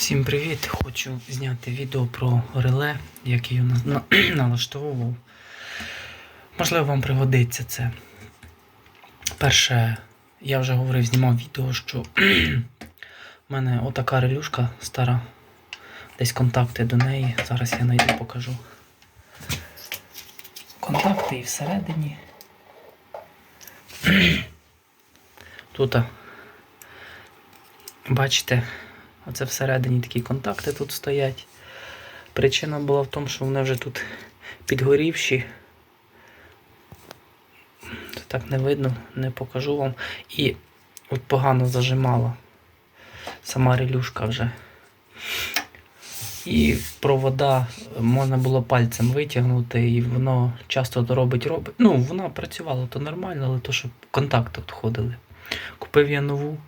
Всім привіт! Хочу зняти відео про реле, як на- налаштовував. Можливо, вам пригодиться це. Перше, я вже говорив, знімав відео, що в мене отака релюшка стара. Десь контакти до неї. Зараз я знайду покажу. Контакти і всередині. Тут, бачите, Оце всередині такі контакти тут стоять. Причина була в тому, що вони вже тут підгорівші. Це так не видно, не покажу вам. І от погано зажимала сама релюшка вже. І провода можна було пальцем витягнути, і воно часто то робить робить. Ну, вона працювала то нормально, але то, щоб контакти відходили. Купив я нову.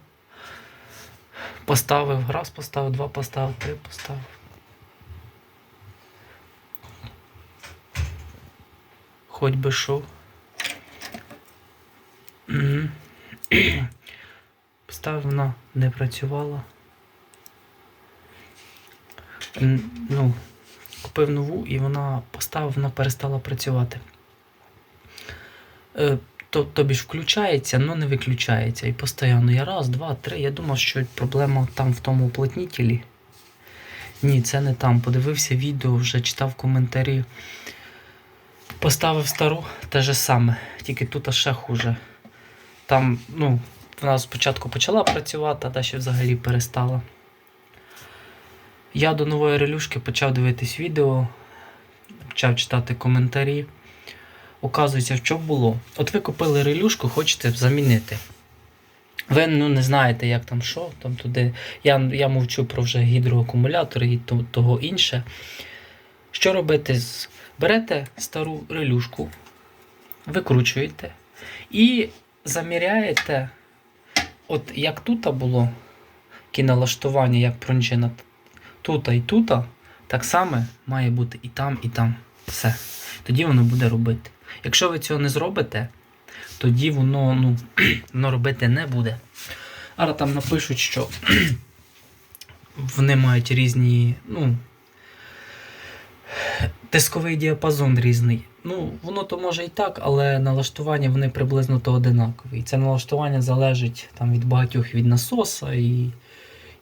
Поставив, раз поставив, два поставив, три поставив. Хоч би що. Поставив, вона не працювала. Ну, купив нову і вона поставив, вона перестала працювати. То, тобі ж включається, але не виключається. І постійно я раз, два, три. Я думав, що проблема там в тому уплотнітелі. Ні, це не там. Подивився відео, вже читав коментарі. Поставив стару те же саме, тільки тут ще хуже. Там, ну, вона спочатку почала працювати, а далі взагалі перестала. Я до нової релюшки почав дивитись відео, почав читати коментарі. Оказується, що було. От ви купили релюшку, хочете замінити. Ви ну, не знаєте, як там що, там туди. Я, я мовчу про вже гідроакумулятори і то, того інше. Що робити? Берете стару релюшку, викручуєте і заміряєте, от як тут було кіналаштування, як пружина тут і тут, так само має бути і там, і там. Все. Тоді воно буде робити. Якщо ви цього не зробите, тоді воно, ну, воно робити не буде. Але там напишуть, що вони мають різні, ну, тисковий діапазон різний. Ну, воно то може і так, але налаштування вони приблизно то одинакові. І це налаштування залежить там, від багатьох від насоса і,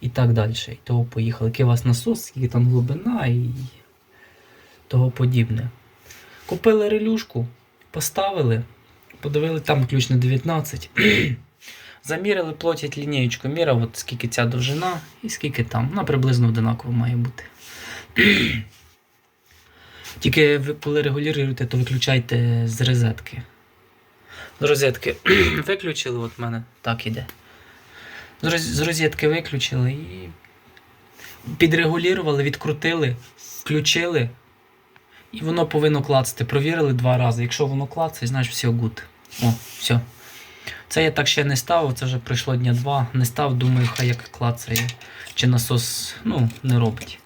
і так далі. І того поїхали. Який у вас насос, скільки там глибина і того подібне. Купили релюшку, поставили, подивили, там ключ на 19. Заміряли, платять лінієчку міра, от скільки ця довжина і скільки там. Вона приблизно одинаково має бути. Тільки ви коли регулюєте, то виключайте з розетки. З розетки виключили, от в мене так іде. З розетки виключили і підрегулювали, відкрутили, включили. І воно повинно клацати. Провірили два рази. Якщо воно клацає, значить все гуд. О, все. Це я так ще не ставив, це вже пройшло дня два. Не став, думаю, хай як клацає. Чи насос ну, не робить.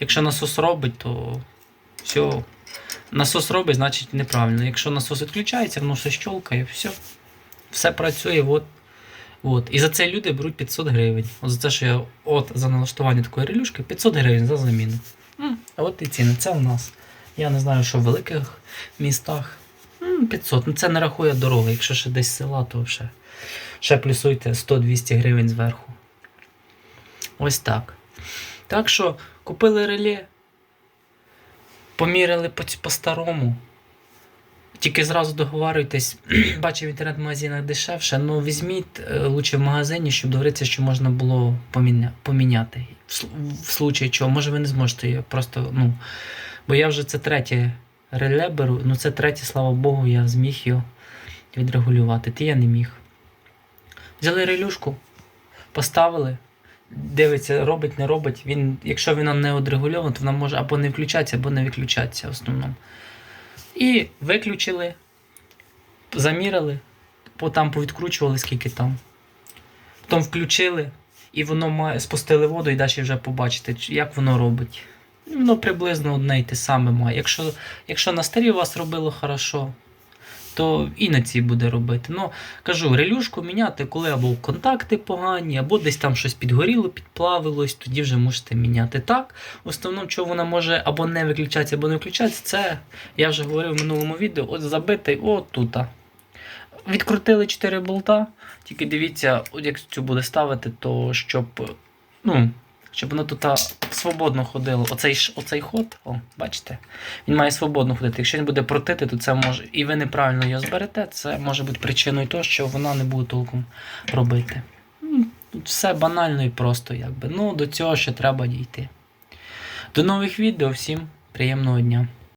Якщо насос робить, то все. Насос робить, значить неправильно. Якщо насос відключається, воно все щолкає, все. Все працює, от. От. І за це люди беруть 500 гривень. От за те, що я от за налаштування такої релюшки 500 гривень за заміну. От і ціни. Це у нас. Я не знаю, що в великих містах. 500. Ну це не рахує дороги. Якщо ще десь села, то ще, ще плюсуйте 100-200 гривень зверху. Ось так. Так що купили реле, поміряли по-старому. Тільки зразу договарюйтесь, бачив в інтернет-магазинах дешевше, ну візьміть е, лучше в магазині, щоб договоритися, що можна було поміня... поміняти. В, в случаї чого, може ви не зможете просто, ну. Бо я вже це третє реле беру, ну це третє, слава Богу, я зміг його відрегулювати. Ти я не міг. Взяли релюшку, поставили, дивиться, робить, не робить. Він, якщо вона не одрегульована, то вона може або не включатися, або не виключатися в основному. І виключили, заміряли, по там повідкручували, скільки там. Потім включили, і воно має, спустили воду і далі вже побачите, як воно робить. Воно приблизно одне й те саме має. Якщо, якщо на старі у вас робило хорошо, то і на цій буде робити. Ну, кажу, релюшку міняти, коли або контакти погані, або десь там щось підгоріло, підплавилось, тоді вже можете міняти. Так, в основному, чого вона може або не виключатися, або не включатися, це я вже говорив в минулому відео, от забитий отут. Відкрутили 4 болта, тільки дивіться, от як цю буде ставити, то щоб. Ну, щоб воно тут свободно ходило. Оцей, оцей ход, о, бачите, він має свободно ходити. Якщо він буде протити, то це може. І ви неправильно його зберете, це може бути причиною того, що вона не буде толком робити. Ну, все банально і просто, якби. Ну, до цього ще треба дійти. До нових відео, всім приємного дня.